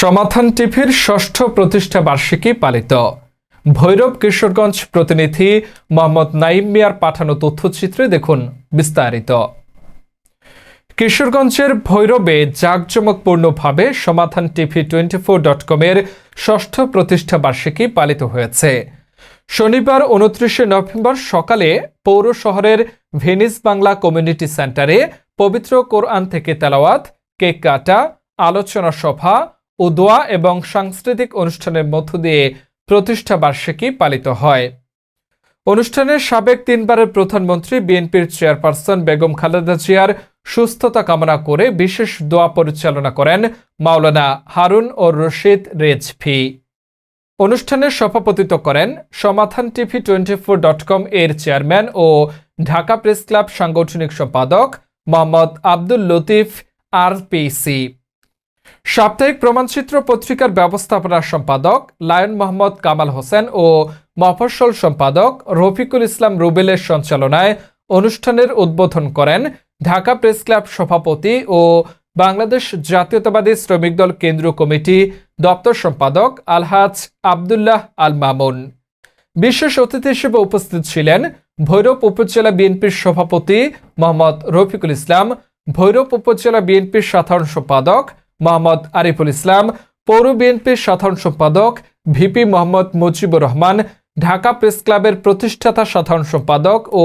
সমাধান টিভির ষষ্ঠ প্রতিষ্ঠা বার্ষিকী পালিত। ভৈরব কিশোরগঞ্জ প্রতিনিধি মোহাম্মদ নাইম মিয়ার পাঠানো তথ্যচিত্রে দেখুন বিস্তারিত। কিশোরগঞ্জের ভৈরবে জাঁকজমকপূর্ণভাবে সমাধান টিভি টোয়েন্টি ফোর ডট কমের ষষ্ঠ প্রতিষ্ঠা বার্ষিকী পালিত হয়েছে। শনিবার উনত্রিশে নভেম্বর সকালে পৌর শহরের ভেনিস বাংলা কমিউনিটি সেন্টারে পবিত্র কোরআন থেকে তেলাওয়াত, কেক কাটা, আলোচনা সভা ও দোয়া এবং সাংস্কৃতিক অনুষ্ঠানের মধ্য দিয়ে প্রতিষ্ঠা বার্ষিকী পালিত হয়। অনুষ্ঠানে সাবেক তিনবারের প্রধানমন্ত্রী, বিএনপির চেয়ারপারসন বেগম খালেদা জিয়ার সুস্থতা কামনা করে বিশেষ দোয়া পরিচালনা করেন মাওলানা হারুন ও রশিদ রেজভি। অনুষ্ঠানে সভাপতিত্ব করেন Samadhan TV twenty four dot com এর চেয়ারম্যান ও ঢাকা প্রেস ক্লাব সাংগঠনিক সম্পাদক মোহাম্মদ আব্দুল লতিফ, আরপিসি। সাপ্তাহিক প্রমাণচিত্র পত্রিকার ব্যবস্থাপনা সম্পাদক লায়ন মোহাম্মদ কামাল হোসেন ও মফস্বল সম্পাদক রফিকুল ইসলাম রুবেলের সঞ্চালনায় অনুষ্ঠানের উদ্বোধন করেন ঢাকা প্রেস ক্লাব সভাপতি ও বাংলাদেশ জাতীয়তাবাদী শ্রমিক দল কেন্দ্রীয় কমিটি দপ্তর সম্পাদক আলহাজ আবদুল্লাহ আল মামুন। বিশেষ অতিথি হিসেবে উপস্থিত ছিলেন ভৈরব উপজেলা বিএনপির সভাপতি মোহাম্মদ রফিকুল ইসলাম, ভৈরব উপজেলা বিএনপির সাধারণ সম্পাদক মোহাম্মদ আরিফুল ইসলাম, পৌর বিএনপির সাধারণ সম্পাদক ভিপি মোহাম্মদ মুজিবুর রহমান, ঢাকা প্রেস ক্লাবের প্রতিষ্ঠাতা সাধারণ সম্পাদক ও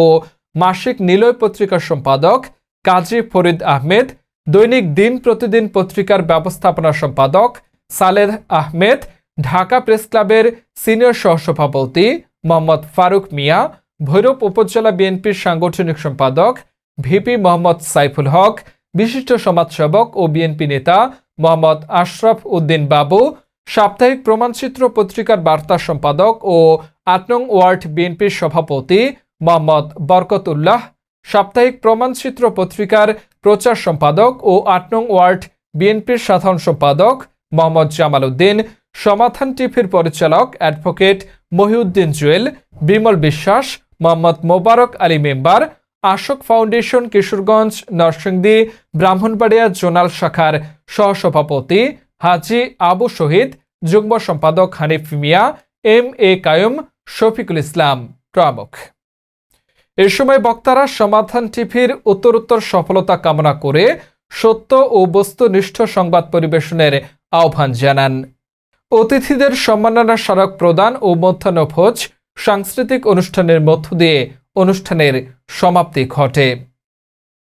মাসিক নিলয় পত্রিকার সম্পাদক কাজী ফরিদ আহমেদ, দৈনিক দিন প্রতিদিন পত্রিকার ব্যবস্থাপনা সম্পাদক সালেদ আহমেদ, ঢাকা প্রেস ক্লাবের সিনিয়র সহসভাপতি মোহাম্মদ ফারুক মিয়া, ভৈরব উপজেলা বিএনপির সাংগঠনিক সম্পাদক ভিপি মোহাম্মদ সাইফুল হক, বিশিষ্ট সমাজসেবক ও বিএনপি নেতা মোহাম্মদ আশরাফ উদ্দিন বাবু, সাপ্তাহিক প্রমাণচিত্র পত্রিকার বার্তা সম্পাদক ও আট নং ওয়ার্ড বিএনপির সভাপতি মোহাম্মদ বরকতুল্লাহ, সাপ্তাহিক প্রমাণচিত্র পত্রিকার প্রচার সম্পাদক ও আট নং ওয়ার্ড বিএনপির সাধারণ সম্পাদক মোহাম্মদ জামাল উদ্দিন, সমাধান টিভির পরিচালক advocate Mohiuddin Jewel, Bimal Biswas, Mohammad Mobarak Ali member Ashok foundation, Kishoreganj, Narsingdi, Brahmanbaria zonal শাখার সহসভাপতি হাজি আবু শহীদ, যুগ্ম সম্পাদক হানিফ মিয়া, এম এ কায়ুম, শফিকুল ইসলাম প্রমুখ। এ সময় বক্তারা সমাধান টিভির উত্তরোত্তর সফলতা কামনা করে সত্য ও বস্তুনিষ্ঠ সংবাদ পরিবেশনের আহ্বান জানান। অতিথিদের সম্মাননা স্মারক প্রদান ও মধ্যাহ্নভোজ সাংস্কৃতিক অনুষ্ঠানের মধ্য দিয়ে অনুষ্ঠানের সমাপ্তি ঘটে।